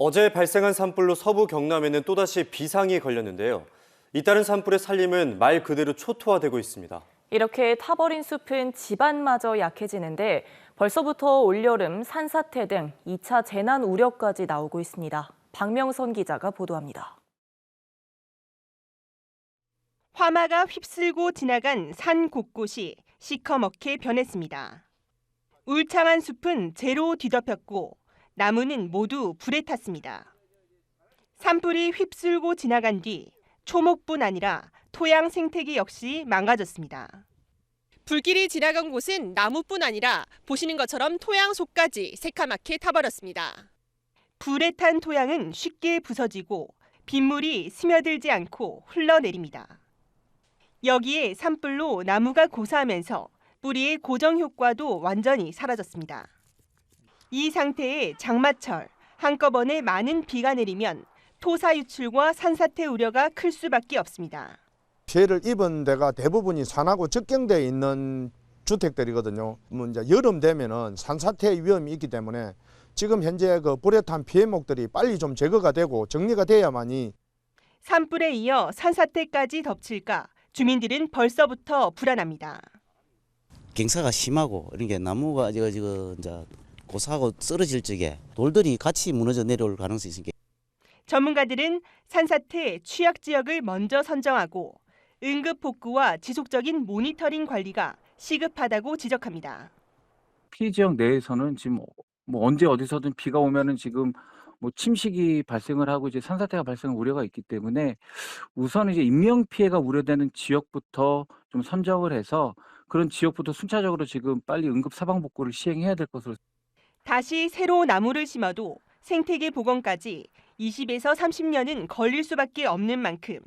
어제 발생한 산불로 서부 경남에는 또다시 비상이 걸렸는데요. 잇따른 산불의 살림은 말 그대로 초토화되고 있습니다. 이렇게 타버린 숲은 집안마저 약해지는데 벌써부터 올여름 산사태 등 2차 재난 우려까지 나오고 있습니다. 박명선 기자가 보도합니다. 화마가 휩쓸고 지나간 산 곳곳이 시커멓게 변했습니다. 울창한 숲은 재로 뒤덮였고 나무는 모두 불에 탔습니다. 산불이 휩쓸고 지나간 뒤 초목뿐 아니라 토양 생태계 역시 망가졌습니다. 불길이 지나간 곳은 나무뿐 아니라 보시는 것처럼 토양 속까지 새카맣게 타버렸습니다. 불에 탄 토양은 쉽게 부서지고 빗물이 스며들지 않고 흘러내립니다. 여기에 산불로 나무가 고사하면서 뿌리의 고정 효과도 완전히 사라졌습니다. 이 상태에 장마철 한꺼번에 많은 비가 내리면 토사 유출과 산사태 우려가 클 수밖에 없습니다. 피해를 입은 데가 대부분이 산하고 접경되어 있는 주택들이거든요. 뭐 이제 여름 되면은 산사태 위험이 있기 때문에 지금 현재 그 불에 탄 피해목들이 빨리 좀 제거가 되고 정리가 돼야만이 산불에 이어 산사태까지 덮칠까 주민들은 벌써부터 불안합니다. 경사가 심하고 이런 게 나무가 지금 지금 이제 고사하고 쓰러질 적에 돌들이 같이 무너져 내려올 가능성이 있으니까 전문가들은 산사태 취약 지역을 먼저 선정하고 응급 복구와 지속적인 모니터링 관리가 시급하다고 지적합니다. 피해 지역 내에서는 지금 뭐 언제 어디서든 비가 오면은 지금 뭐 침식이 발생을 하고 이제 산사태가 발생 우려가 있기 때문에 우선 이제 인명 피해가 우려되는 지역부터 좀 선정을 해서 그런 지역부터 순차적으로 지금 빨리 응급 사방 복구를 시행해야 될 것으로 다시 새로 나무를 심어도 생태계 복원까지 20에서 30년은 걸릴 수밖에 없는 만큼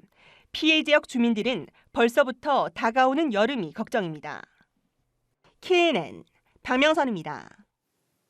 피해 지역 주민들은 벌써부터 다가오는 여름이 걱정입니다. KNN 박명선입니다.